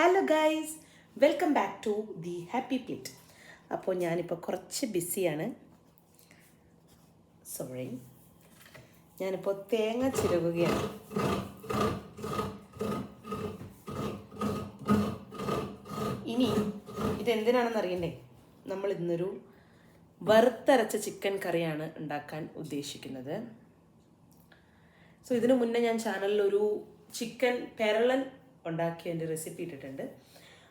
Hello guys welcome back to the happy plate അപ്പോൾ ഞാനിപ്പോൾ കുറച്ച് ബിസിയാണ്. സോറി ഞാനിപ്പോൾ തേങ്ങ ചിരവുകയാണ്. ഇനി ഇതെന്തിനാണെന്ന് അറിയണ്ടേ നമ്മൾ ഇന്നൊരു വറുത്തരച്ച ചിക്കൻ കറിയാണ് ഉണ്ടാക്കാൻ ഉദ്ദേശിക്കുന്നത്. സോ ഇതിനു മുന്നേ ഞാൻ ചാനലിൽ ഒരു ചിക്കൻ പെരളൻ ഉണ്ടാക്കിയ അതിന്റെ റെസിപ്പി ഇട്ടിട്ടുണ്ട്.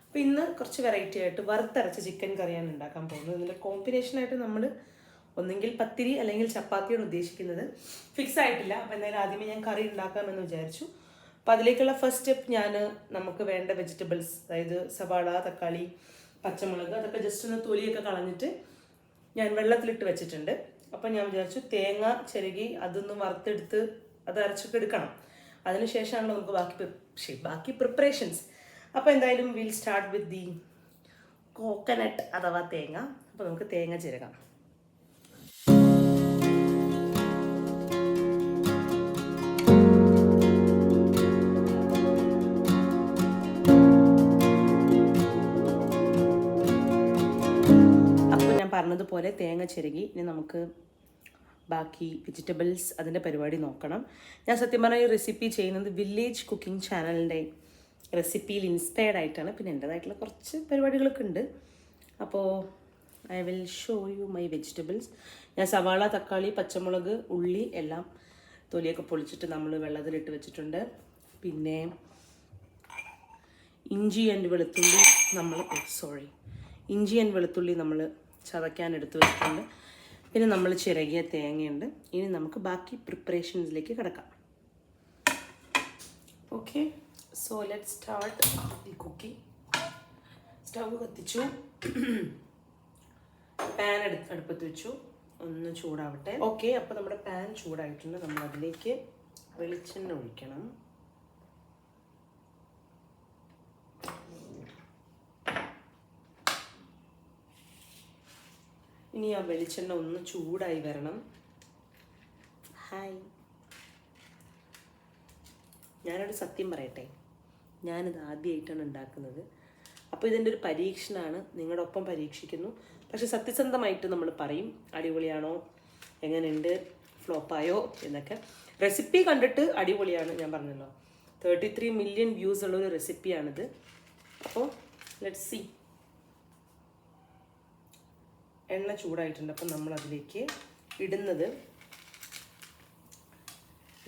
അപ്പോൾ ഇന്ന് കുറച്ച് വെറൈറ്റി ആയിട്ട് വറുത്തരച്ച ചിക്കൻ കറിയാണ് ഉണ്ടാക്കാൻ പോകുന്നത്. ഇതിന്റെ കോമ്പിനേഷനായിട്ട് നമ്മൾ ഒന്നെങ്കിൽ പത്തിരി അല്ലെങ്കിൽ ചപ്പാത്തിയാണ് ഉദ്ദേശിക്കുന്നത്. ഫിക്സ് ആയിട്ടില്ല. എന്തായാലും ആദ്യമേ ഞാൻ കറി ഉണ്ടാക്കാമെന്ന് വിചാരിച്ചു. അപ്പോൾ അതിലേക്കുള്ള ഫസ്റ്റ് സ്റ്റെപ്പ് ഞാൻ നമുക്ക് വേണ്ട വെജിറ്റബിൾസ് അതായത് സവാള തക്കാളി പച്ചമുളക് അതൊക്കെ ജസ്റ്റ് ഒന്ന് തൊലിയൊക്കെ കളഞ്ഞിട്ട് ഞാൻ വെള്ളത്തിലിട്ട് വെച്ചിട്ടുണ്ട്. അപ്പം ഞാൻ വിചാരിച്ചു തേങ്ങ ചെരുകി അതൊന്ന് വറുത്തെടുത്ത് അത് അരച്ചൊക്കെ എടുക്കണം. അതിനുശേഷമാണ് നമുക്ക് ബാക്കി ബാക്കി പ്രിപ്പറേഷൻസ് അപ്പോൾ എന്തായാലും will start with the coconut അഥവാ തേങ്ങ. അപ്പോൾ നമുക്ക് തേങ്ങ ചിരകാം. അപ്പോൾ ഞാൻ പറഞ്ഞതുപോലെ തേങ്ങ ചിരകി ഇനി നമുക്ക് ബാക്കി വെജിറ്റബിൾസ് അതിന്റെ പരിപാടി നോക്കണം. ഞാൻ സത്യം പറഞ്ഞാൽ ഈ റെസിപ്പി ചെയ്യുന്നത് വില്ലേജ് കുക്കിംഗ് ചാനലിന്റെ റെസിപ്പിയിൽ ഇൻസ്പയർഡ് ആയിട്ടാണ്. പിന്നെ എന്റേതായിട്ടുള്ള കുറച്ച് പരിപാടികളൊക്കെ ഉണ്ട്. അപ്പോൾ I will show you my vegetables ഞാൻ സവാള തക്കാളി പച്ചമുളക് ഉള്ളി എല്ലാം തൊലിയൊക്കെ പൊളിച്ചിട്ട് നമ്മൾ വെള്ളത്തിലിട്ട് വെച്ചിട്ടുണ്ട്. പിന്നെ ഇഞ്ചി ആൻഡ് വെളുത്തുള്ളി നമ്മൾ സോറി ഇഞ്ചി ആൻഡ് വെളുത്തുള്ളി നമ്മൾ ചതയ്ക്കാൻ എടുത്ത് വെച്ചിട്ടുണ്ട്. പിന്നെ നമ്മൾ ചിരകിയ തേങ്ങയുണ്ട്. ഇനി നമുക്ക് ബാക്കി പ്രിപ്പറേഷൻസിലേക്ക് കിടക്കാം. Okay so let start the cooking stove കത്തിച്ചു. പാൻ എടുത്ത് അടുപ്പത്ത് വെച്ചു. ഒന്ന് ചൂടാവട്ടെ. ഓക്കെ അപ്പോൾ നമ്മുടെ പാൻ ചൂടായിട്ടുണ്ട്. നമ്മൾ അതിലേക്ക് വെളിച്ചെണ്ണ ഒഴിക്കണം. ഇനി ആ വെളിച്ചെണ്ണ ഒന്ന് ചൂടായി വരണം. ഹായ്. ഞാനൊരു സത്യം പറയട്ടെ. ഞാനിത് ആദ്യമായിട്ടാണ് ഉണ്ടാക്കുന്നത്. അപ്പോൾ ഇതിന്റെ ഒരു പരീക്ഷണമാണ് നിങ്ങളുടെ ഒപ്പം പരീക്ഷിക്കുന്നു. പക്ഷെ സത്യസന്ധമായിട്ട് നമ്മൾ പറയും അടിപൊളിയാണോ എങ്ങനെയുണ്ട് ഫ്ലോപ്പായോ എന്നൊക്കെ. റെസിപ്പി കണ്ടിട്ട് അടിപൊളിയാണ് ഞാൻ പറഞ്ഞല്ലോ. തേർട്ടി ത്രീ മില്യൺ വ്യൂസ് ഉള്ള ഒരു റെസിപ്പിയാണിത് അപ്പോൾ ലെറ്റ് സി എണ്ണ ചൂടായിട്ടുണ്ട്. അപ്പം നമ്മൾ അതിലേക്ക് ഇടുന്നത്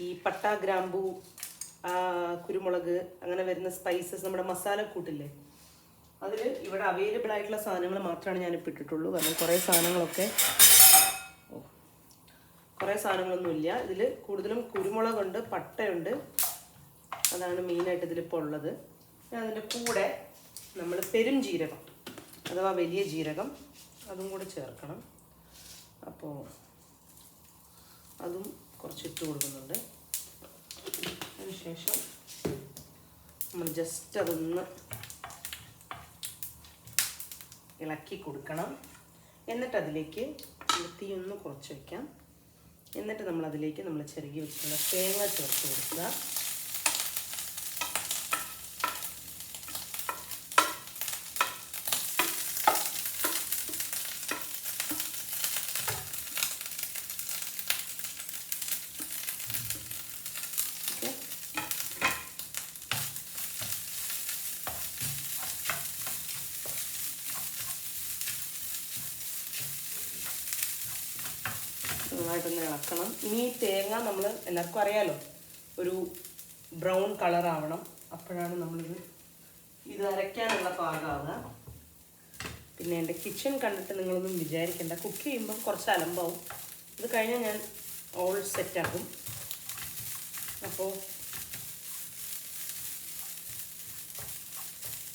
ഈ പട്ട ഗ്രാമ്പു കുരുമുളക് അങ്ങനെ വരുന്ന സ്പൈസസ് നമ്മുടെ മസാല കൂട്ടില്ലേ അതിൽ ഇവിടെ അവൈലബിൾ ആയിട്ടുള്ള സാധനങ്ങൾ മാത്രമാണ് ഞാൻ ഇട്ടിട്ടുള്ളൂ. കാരണം കുറേ സാധനങ്ങളൊക്കെ കുറേ സാധനങ്ങളൊന്നുമില്ല. ഇതിൽ കൂടുതലും കുരുമുളകുണ്ട് പട്ടയുണ്ട്. അതാണ് മെയിനായിട്ട് ഇതിലിപ്പോൾ ഉള്ളത്. ഞാൻ അതിന്റെ കൂടെ നമ്മൾ പെരും ജീരകം അഥവാ വലിയ ജീരകം അതും കൂടെ ചേർക്കണം. അപ്പോൾ അതും കുറച്ച് ഇട്ട് കൊടുക്കുന്നുണ്ട്. അതിനുശേഷം നമ്മൾ ജസ്റ്റ് അതൊന്ന് ഇളക്കി കൊടുക്കണം. എന്നിട്ട് അതിലേക്ക് തീ കുറച്ച് വയ്ക്കാം എന്നിട്ട് നമ്മൾ അതിലേക്ക് നമ്മൾ ചെറുകി വെച്ചിട്ടുള്ള തേങ്ങ ചേർത്ത് കൊടുക്കുക. നന്നായിട്ടൊന്ന് ഇളക്കണം. ഇനി ഈ തേങ്ങ നമ്മൾ എല്ലാവർക്കും അറിയാലോ ഒരു ബ്രൗൺ കളർ ആവണം. അപ്പോഴാണ് നമ്മളിത് ഇത് അരയ്ക്കാനുള്ള പാകമാവുക പിന്നെ എന്റെ കിച്ചൺ കണ്ടിട്ട് നിങ്ങളൊന്നും വിചാരിക്കേണ്ട. കുക്ക് ചെയ്യുമ്പം കുറച്ച് അലമ്പാവും. ഇത് കഴിഞ്ഞാൽ ഞാൻ ഓൾ സെറ്റാക്കും അപ്പോൾ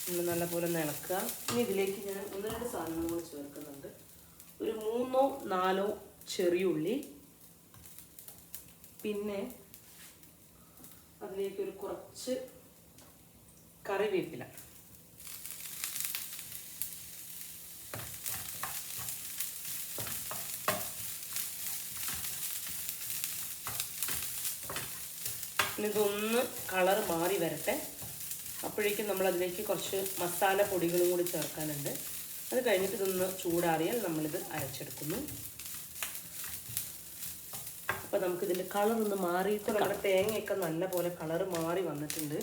ഒന്ന് നല്ലപോലെ ഒന്ന് ഇളക്കുക. ഇനി ഇതിലേക്ക് ഞാൻ ഒന്ന് രണ്ട് സാധനങ്ങൾ ചേർക്കുന്നുണ്ട്. ഒരു മൂന്നോ നാലോ ചെറിയുള്ളി പിന്നെ അതിലേക്ക് ഒരു കുറച്ച് കറിവേപ്പില. ഇതൊന്ന് കളർ മാറി വരട്ടെ. അപ്പോഴേക്കും നമ്മൾ അതിലേക്ക് കുറച്ച് മസാല പൊടികളും കൂടി ചേർക്കാനുണ്ട്. അത് കഴിഞ്ഞിട്ട് ഇതൊന്ന് ചൂടാറിയാൽ നമ്മളിത് അരച്ചെടുക്കുന്നു. അപ്പോൾ നമുക്കിതിന്റെ കളർ ഒന്ന് മാറിയിട്ട് നമ്മുടെ തേങ്ങയൊക്കെ നല്ല പോലെ കളർ മാറി വന്നിട്ടുണ്ട്.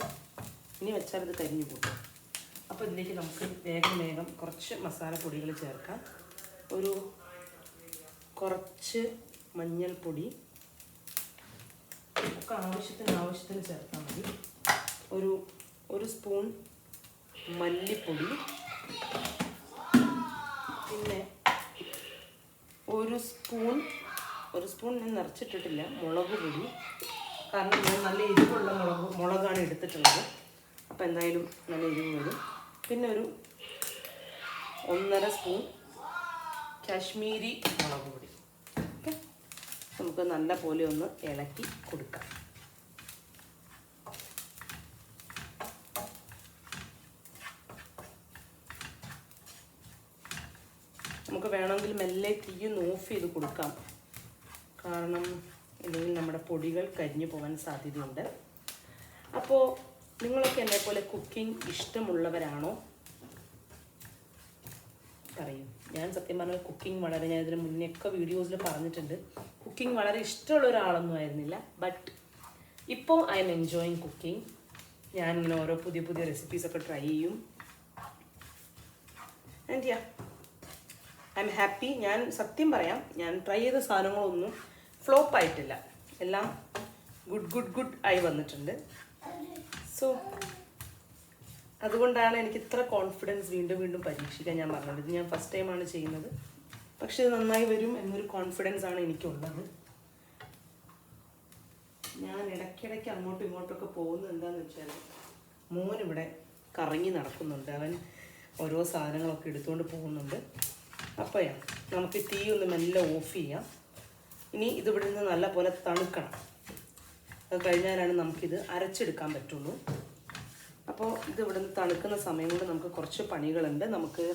ഇനി വെച്ചാൽ ഇത് കരിഞ്ഞു പോകും. അപ്പോൾ ഇതിലേക്ക് നമുക്ക് വേഗം വേഗം കുറച്ച് മസാലപ്പൊടികൾ ചേർക്കാം. ഒരു കുറച്ച് മഞ്ഞൾപ്പൊടി. ഒക്കെ ആവശ്യത്തിന് ആവശ്യത്തിന് ചേർത്താൽ മതി. ഒരു ഒരു സ്പൂൺ മല്ലിപ്പൊടി. പിന്നെ ഒരു സ്പൂൺ ഒരു സ്പൂൺ ഞാൻ നിറച്ചിട്ടിട്ടില്ല മുളക് പൊടി. കാരണം ഞാൻ നല്ല എരിവുള്ള മുളക് മുളകാണ് എടുത്തിട്ടുള്ളത്. അപ്പോൾ എന്തായാലും നല്ല എരിവ് വരും. പിന്നെ ഒരു ഒന്നര സ്പൂൺ കാശ്മീരി മുളക് പൊടി. നമുക്ക് നല്ല പോലെ ഒന്ന് ഇളക്കി കൊടുക്കാം. നമുക്ക് വേണമെങ്കിൽ മെല്ലെ തീയൊന്ന് ഓഫ് ചെയ്ത് കൊടുക്കാം. കാരണം ഇല്ലെങ്കിൽ നമ്മുടെ പൊടികൾ കരിഞ്ഞു പോകാൻ സാധ്യതയുണ്ട്. അപ്പോൾ നിങ്ങളൊക്കെ എന്നെ പോലെ കുക്കിംഗ് ഇഷ്ടമുള്ളവരാണോ? പറയും. ഞാൻ സത്യം പറഞ്ഞാൽ കുക്കിംഗ് വളരെ ഞാൻ ഇതിന് മുന്നേ ഒക്കെ വീഡിയോസിൽ പറഞ്ഞിട്ടുണ്ട്. കുക്കിംഗ് വളരെ ഇഷ്ടമുള്ള ഒരാളൊന്നും ആയിരുന്നില്ല. ബട്ട് ഇപ്പോൾ ഐ എം എൻജോയിങ് കുക്കിംഗ് ഞാൻ ഇങ്ങനെ ഓരോ പുതിയ പുതിയ റെസിപ്പീസൊക്കെ ട്രൈ ചെയ്യും. ആൻഡ് ഐ എം ഹാപ്പി ഞാൻ സത്യം പറയാം ഞാൻ ട്രൈ ചെയ്ത സാധനങ്ങളൊന്നും ഫ്ലോപ്പ് ആയിട്ടില്ല എല്ലാം ഗുഡ് ഗുഡ് ഗുഡ് ആയി വന്നിട്ടുണ്ട്. സോ അതുകൊണ്ടാണ് എനിക്ക് ഇത്ര കോൺഫിഡൻസ് വീണ്ടും വീണ്ടും പരീക്ഷിക്കാൻ ഞാൻ പറഞ്ഞത്. ഇത് ഞാൻ ഫസ്റ്റ് ടൈമാണ് ചെയ്യുന്നത്. പക്ഷെ ഇത് നന്നായി വരും എന്നൊരു കോൺഫിഡൻസ് ആണ് എനിക്കുള്ളത്. ഞാൻ ഇടയ്ക്കിടയ്ക്ക് അങ്ങോട്ടും ഇങ്ങോട്ടൊക്കെ പോകുന്നത് എന്താന്ന് വെച്ചാൽ മോൻ ഇവിടെ കറങ്ങി നടക്കുന്നുണ്ട്. അവൻ ഓരോ സാധനങ്ങളൊക്കെ എടുത്തുകൊണ്ട് പോകുന്നുണ്ട്. അപ്പോഴാണ് നമുക്ക് തീ ഒന്ന് മെല്ലെ ഓഫ് ചെയ്യാം. ഇനി ഇത് ഇവിടെ നിന്ന് നല്ല പോലെ തണുക്കണം. അത് കഴിഞ്ഞാലാണ് നമുക്കിത് അരച്ചെടുക്കാൻ പറ്റുള്ളൂ. അപ്പോൾ ഇത് ഇവിടെ നിന്ന് തണുക്കുന്ന സമയം കൊണ്ട് നമുക്ക് കുറച്ച് പണികളുണ്ട്. നമുക്ക്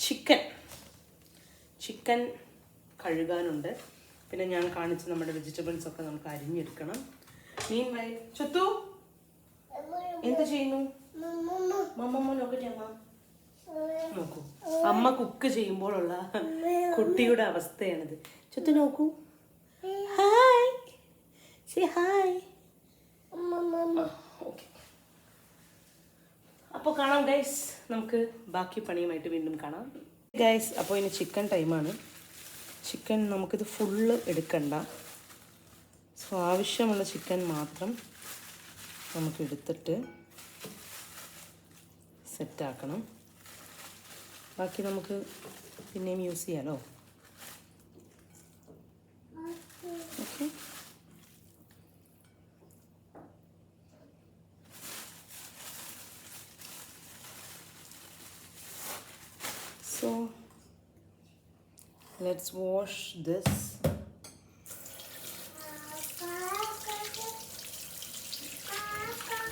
ചിക്കൻ ചിക്കൻ കഴുകാനുണ്ട്. പിന്നെ ഞാൻ കാണിച്ച നമ്മുടെ വെജിറ്റബിൾസ് ഒക്കെ നമുക്ക് അരിഞ്ഞെടുക്കണം. മീൻ വൈ ചുത്തു. എന്ത് ചെയ്യുന്നു? നോക്കൂ. അമ്മ കുക്ക് ചെയ്യുമ്പോഴുള്ള കുട്ടിയുടെ അവസ്ഥയാണിത്. ചുത്തു നോക്കൂ. സേ ഹായ് ഓക്കെ അപ്പോൾ കാണാം ഗൈസ് നമുക്ക് ബാക്കി പണിയുമായിട്ട് വീണ്ടും കാണാം. ഗൈസ് അപ്പോൾ ഇനി ചിക്കൻ ടൈമാണ് ചിക്കൻ നമുക്കിത് ഫുള്ള് എടുക്കണ്ട. സോ ആവശ്യമുള്ള ചിക്കൻ മാത്രം നമുക്ക് എടുത്തിട്ട് സെറ്റാക്കണം ബാക്കി നമുക്ക് പിന്നെയും യൂസ് ചെയ്യാലോ? Okay. So let's wash this.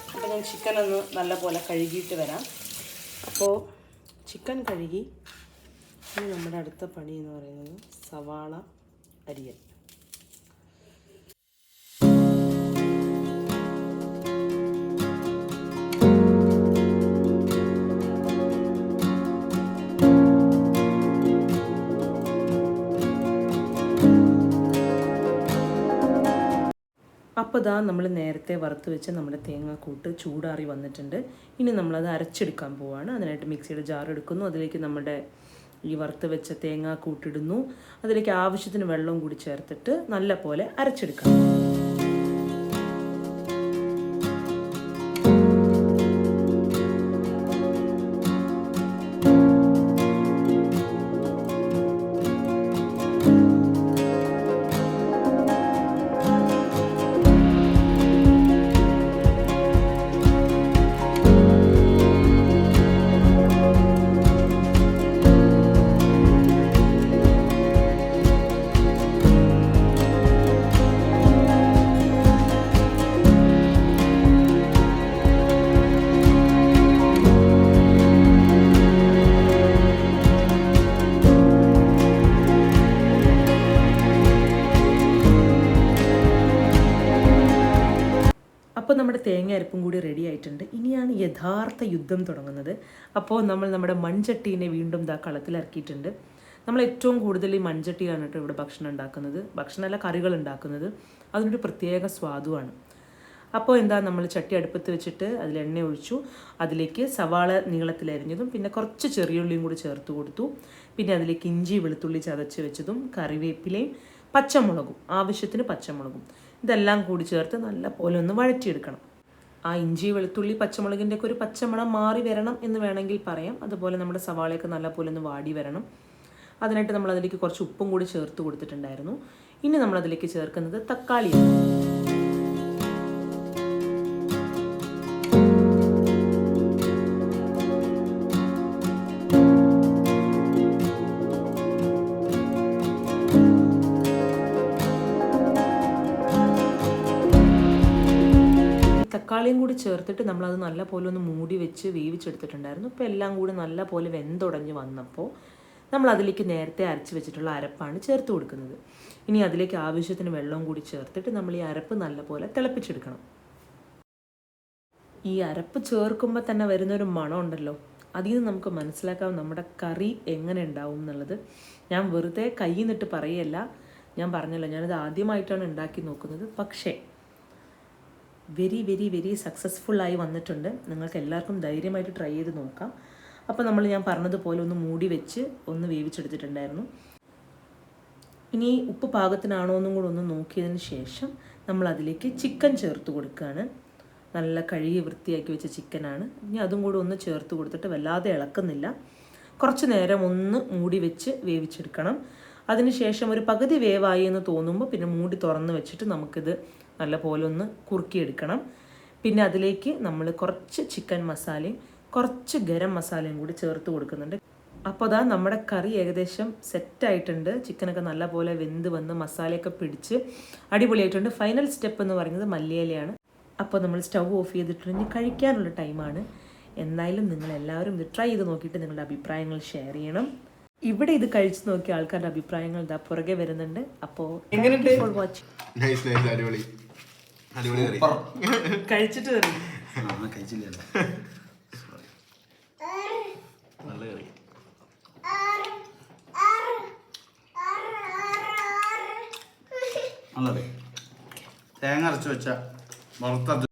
അപ്പോൾ ഞാൻ ചിക്കൻ ഒന്ന് നല്ലപോലെ കഴുകിയിട്ട് വരാം അപ്പോൾ ചിക്കൻ കഴുകി ഇനി നമ്മുടെ അടുത്ത പണി എന്ന് പറയുന്നത് സവാള അരിയൽ അപ്പോൾ ഇതാ നമ്മൾ നേരത്തെ വറുത്ത് വെച്ച് നമ്മുടെ തേങ്ങാക്കൂട്ട് ചൂടാറി വന്നിട്ടുണ്ട്. ഇനി നമ്മളത് അരച്ചെടുക്കാൻ പോവാണ്. അതിനായിട്ട് മിക്സിയുടെ ജാർ എടുക്കുന്നു. അതിലേക്ക് നമ്മുടെ ഈ വറുത്ത് വെച്ച തേങ്ങാക്കൂട്ടിടുന്നു അതിലേക്ക് ആവശ്യത്തിന് വെള്ളം കൂടി ചേർത്തിട്ട് നല്ല പോലെ അരച്ചെടുക്കാം. തേങ്ങ അരപ്പും കൂടി റെഡി ആയിട്ടുണ്ട്. ഇനിയാണ് യഥാർത്ഥ യുദ്ധം തുടങ്ങുന്നത്. അപ്പോൾ നമ്മൾ നമ്മുടെ മൺചട്ടീനെ വീണ്ടും ദാ കളത്തിലിറക്കിയിട്ടുണ്ട് നമ്മൾ ഏറ്റവും കൂടുതൽ ഈ മൺചട്ടിയാണ് കേട്ടോ ഇവിടെ ഭക്ഷണം ഉണ്ടാക്കുന്നത്. ഭക്ഷണമല്ല കറികൾ ഉണ്ടാക്കുന്നത്. അതിനൊരു പ്രത്യേക സ്വാദുവാണ്. അപ്പോൾ എന്താ നമ്മൾ ചട്ടി അടുപ്പത്ത് വെച്ചിട്ട് അതിൽ എണ്ണ ഒഴിച്ചു. അതിലേക്ക് സവാള നീളത്തിലരിഞ്ഞതും പിന്നെ കുറച്ച് ചെറിയുള്ളിയും കൂടി ചേർത്ത് കൊടുത്തു. പിന്നെ അതിലേക്ക് ഇഞ്ചി വെളുത്തുള്ളി ചതച്ച് വെച്ചതും കറിവേപ്പിലയും പച്ചമുളകും ആവശ്യത്തിന് പച്ചമുളകും. ഇതെല്ലാം കൂടി ചേർത്ത് നല്ലപോലെ ഒന്ന് വഴറ്റിയെടുക്കണം. ആ ഇഞ്ചി വെളുത്തുള്ളി പച്ചമുളകിന്റെ ഒക്കെ ഒരു പച്ചമണം മാറി വരണം എന്ന് വേണമെങ്കിൽ പറയാം. അതുപോലെ നമ്മുടെ സവാളയൊക്കെ നല്ലപോലെ ഒന്ന് വാടി വരണം. അതിനായിട്ട് നമ്മൾ അതിലേക്ക് കുറച്ച് ഉപ്പും കൂടി ചേർത്ത് കൊടുത്തിട്ടുണ്ടായിരുന്നു. ഇനി നമ്മൾ അതിലേക്ക് ചേർക്കുന്നത് തക്കാളിയാണ് കൂടി ചേർത്തിട്ട് നമ്മളത് നല്ല പോലെ ഒന്ന് മൂടി വെച്ച് വേവിച്ചെടുത്തിട്ടുണ്ടായിരുന്നു. ഇപ്പോൾ എല്ലാം കൂടി നല്ല പോലെ വെന്തുടഞ്ഞ് വന്നപ്പോൾ നമ്മൾ അതിലേക്ക് നേരത്തെ അരച്ച് വെച്ചിട്ടുള്ള അരപ്പാണ് ചേർത്ത് കൊടുക്കുന്നത്. ഇനി അതിലേക്ക് ആവശ്യത്തിന് വെള്ളവും കൂടി ചേർത്തിട്ട് നമ്മൾ ഈ അരപ്പ് നല്ല പോലെ തിളപ്പിച്ചെടുക്കണം. ഈ അരപ്പ് ചേർക്കുമ്പോൾ തന്നെ വരുന്നൊരു മണം ഉണ്ടല്ലോ. അതിൽ നിന്ന് നമുക്ക് മനസ്സിലാക്കാം നമ്മുടെ കറി എങ്ങനെ ഉണ്ടാവും എന്നുള്ളത്. ഞാൻ വെറുതെ കൈ നിന്നിട്ട് പറയല്ല. ഞാൻ പറഞ്ഞല്ലോ ഞാനിത് ആദ്യമായിട്ടാണ് ഉണ്ടാക്കി നോക്കുന്നത്. പക്ഷേ വെരി വെരി വെരി സക്സസ്ഫുള്ളായി വന്നിട്ടുണ്ട്. നിങ്ങൾക്ക് എല്ലാവർക്കും ധൈര്യമായിട്ട് ട്രൈ ചെയ്ത് നോക്കാം. അപ്പോൾ നമ്മൾ ഞാൻ പറഞ്ഞതുപോലെ ഒന്ന് മൂടി വെച്ച് ഒന്ന് വേവിച്ചെടുത്തിട്ടുണ്ടായിരുന്നു. ഇനി ഉപ്പ് പാകത്തിനാണോ എന്നും കൂടെ ഒന്ന് നോക്കിയതിന് ശേഷം നമ്മൾ അതിലേക്ക് ചിക്കൻ ചേർത്ത് കൊടുക്കുകയാണ്. നല്ല കഴുകി വൃത്തിയാക്കി വെച്ച ചിക്കനാണ് ഇനി അതും കൂടെ ഒന്ന് ചേർത്ത് കൊടുത്തിട്ട് വല്ലാതെ ഇളക്കുന്നില്ല. കുറച്ച് നേരം ഒന്ന് മൂടി വെച്ച് വേവിച്ചെടുക്കണം. അതിനുശേഷം ഒരു പകുതി വേവായി എന്ന് തോന്നുമ്പോൾ പിന്നെ മൂടി തുറന്ന് വെച്ചിട്ട് നമുക്കിത് നല്ല പോലെ ഒന്ന് കുറുക്കിയെടുക്കണം. പിന്നെ അതിലേക്ക് നമ്മൾ കുറച്ച് ചിക്കൻ മസാലയും കുറച്ച് ഗരം മസാലയും കൂടി ചേർത്ത് കൊടുക്കുന്നുണ്ട്. അപ്പോൾ അതാ നമ്മുടെ കറി ഏകദേശം സെറ്റായിട്ടുണ്ട് ചിക്കനൊക്കെ നല്ലപോലെ വെന്ത് വന്ന് മസാലയൊക്കെ പിടിച്ച് അടിപൊളിയായിട്ടുണ്ട്. ഫൈനൽ സ്റ്റെപ്പ് എന്ന് പറയുന്നത് മല്ലിയിലയാണ്. അപ്പോൾ നമ്മൾ സ്റ്റൗ ഓഫ് ചെയ്തിട്ടുണ്ടെങ്കിൽ കഴിക്കാനുള്ള ടൈമാണ് എന്തായാലും നിങ്ങൾ എല്ലാവരും ഇത് ട്രൈ ചെയ്ത് നോക്കിയിട്ട് നിങ്ങളുടെ അഭിപ്രായങ്ങൾ ഷെയർ ചെയ്യണം. ഇവിടെ ഇത് കഴിച്ചു നോക്കിയ ആൾക്കാരുടെ അഭിപ്രായങ്ങൾ ഇതാ പുറകെ വരുന്നുണ്ട്. അപ്പോൾ ഫോർ വാച്ചിങ് അടിപൊളി അടിപൊളി കറി കഴിച്ചിട്ട് വരും ആ കഴിച്ചില്ലല്ലോ. നല്ല കറി. നല്ലത്. തേങ്ങ അരച്ച് വെച്ച വറുത്ത